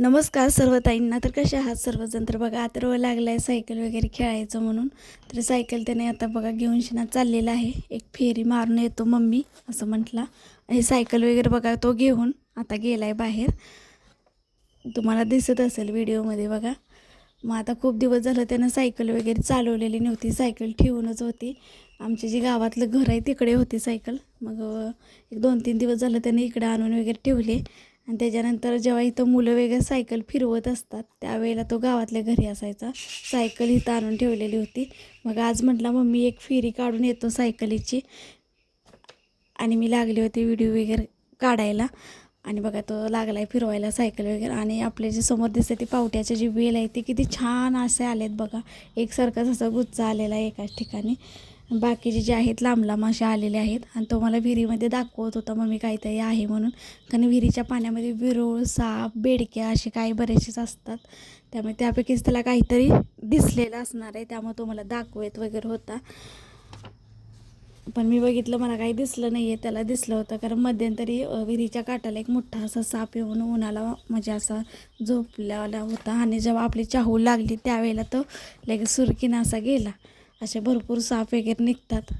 नमस्कार सर्व ताईंना. तर कसे आहात सर्वजण? तर बघा आता लागला आहे सायकल वगैरे खेळायचं म्हणून. तर सायकल त्याने आता बघा घेऊन शिना चाललेला आहे. एक फेरी मारून येतो मम्मी असं म्हटला. आणि सायकल वगैरे बघा तो घेऊन आता गेला आहे बाहेर. तुम्हाला दिसत असेल व्हिडिओमध्ये बघा. मग आता खूप दिवस झालं त्यानं सायकल वगैरे चालवलेली नव्हती. सायकल ठेवूनच होती. आमचे जे गावातलं घर आहे तिकडे होती सायकल. मग एक दोन तीन दिवस झालं त्याने इकडे आणून वगैरे ठेवले. आणि त्याच्यानंतर जेव्हा इथं मुलं वगैरे सायकल फिरवत असतात त्यावेळेला तो गावातल्या घरी असायचा. सायकल इथं आणून ठेवलेली होती. मग आज म्हटलं मम्मी एक फेरी काढून येतो सायकलीची. आणि मी लागली होती व्हिडिओ वगैरे काढायला. आणि बघा तो लागला आहे फिरवायला सायकल वगैरे. आणि आपले जे समोर दिसते ती पावट्याचे जी वेल आहे ते किती छान असे आलेत बघा. एकसारखाच असा गुच्चा आलेला आहे एकाच ठिकाणी. बाकीचे जे आहेत लांब लांब असे आलेले आहेत आणि तो मला विहिरीमध्ये दाखवत होता मग मी काहीतरी आहे म्हणून. कारण विहिरीच्या पाण्यामध्ये विरोळ साप बेडक्या असे काही बरेचसेच असतात. त्यामुळे त्यापैकीच त्याला काहीतरी दिसलेलं असणार आहे त्यामुळे तो मला दाखवत वगैरे होता. पण मी बघितलं मला काही दिसलं नाही आहे त्याला दिसलं होतं. कारण मध्यंतरी विहिरीच्या काठाला एक मोठा असा साप येऊन उन्हाला म्हणजे असा झोपल्याला होता आणि जेव्हा आपली चाहू लागली त्यावेळेला तो लगेच सुरकीनं असा गेला. असे भरपूर साप वगैरे निघतात.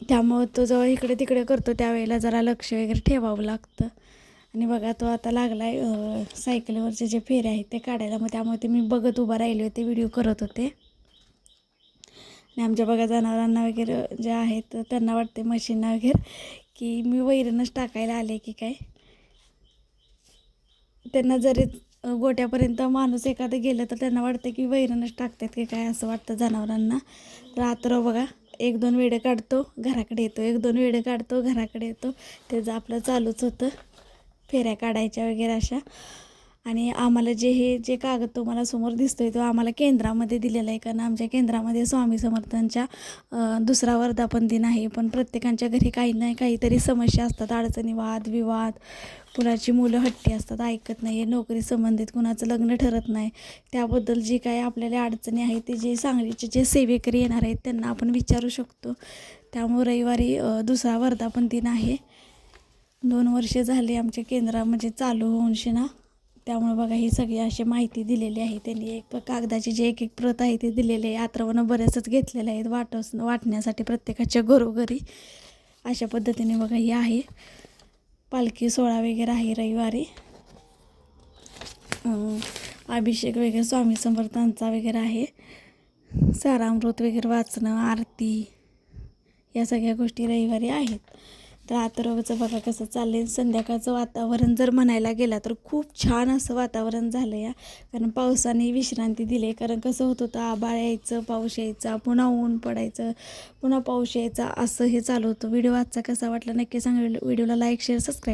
त्यामुळं तो जेव्हा इकडे तिकडे करतो त्यावेळेला जरा लक्ष वगैरे ठेवावं लागतं. आणि बघा तो आता लागला आहे सायकलवरचे जे फेरे आहेत ते काढायला. मग त्यामुळे ते मी बघत उभा राहिले होते व्हिडिओ करत होते. आणि आमच्या बघा जनावरांना वगैरे जे आहेत त्यांना वाटते मशीनना वगैरे की मी वैरणच टाकायला आले की काय? त्यांना जरी गोट्यापर्यंत माणूस एखादं गेलं तर त्यांना वाटतं की वैरणच टाकतात की काय असं वाटतं जनावरांना. तर बघा एक दोन वेडे काढतो घराकडे येतो. एक दोन वेडे काढतो घराकडे येतो. त्याचं आपलं चालूच होतं फेऱ्या काढायच्या वगैरे अशा. आणि आम्हाला जे हे जे कागद तुम्हाला समोर दिसतो आहे तो आम्हाला केंद्रामध्ये दिलेला आहे. कारण आमच्या केंद्रामध्ये स्वामी समर्थांच्या दुसरा वर्धापन दिन आहे. पण प्रत्येकांच्या घरी काही नाही काहीतरी समस्या असतात. अडचणी वाद विवाद कुणाची मुलं हट्टी असतात ऐकत नाही नोकरी संबंधित कुणाचं लग्न ठरत नाही. त्याबद्दल जी काय आपल्याला अडचणी आहेत ते जे सांगलीचे जे सेवेकरी येणार आहेत त्यांना आपण विचारू शकतो. त्यामुळे रविवारी दुसरा वर्धापन दिन आहे. दोन वर्षे झाले आमच्या केंद्रामध्ये म्हणजे चालू होऊन ना त्यामुळे बघा ही सगळी अशी माहिती दिलेली आहे त्यांनी. एक कागदाची जे एक एक प्रत आहे ते दिलेले आहे. आत्रवणं बऱ्याचच घेतलेले आहेत वाटस वाटण्यासाठी प्रत्येकाच्या घरोघरी. अशा पद्धतीने बघा ही आहे. पालखी सोहळा वगैरे आहे रविवारी. अभिषेक वगैरे स्वामी समर्थांचा वगैरे आहे. सारामृत वगैरे वाचणं आरती या सगळ्या गोष्टी रविवारी आहेत. तर आतरवचं बघा कसं चाललंय. संध्याकाळचं वातावरण जर म्हणायला गेला तर खूप छान असं वातावरण झालं या. कारण पावसाने विश्रांती दिली कारण कसं होत होतं आबाळ यायचं पाऊस यायचा पुन्हा ऊन पडायचं पुन्हा पाऊस यायचा असं हे चालू होतं. व्हिडिओ आजचा कसा वाटला नक्की सांगा. व्हिडिओला लाईक शेअर सबस्क्राईब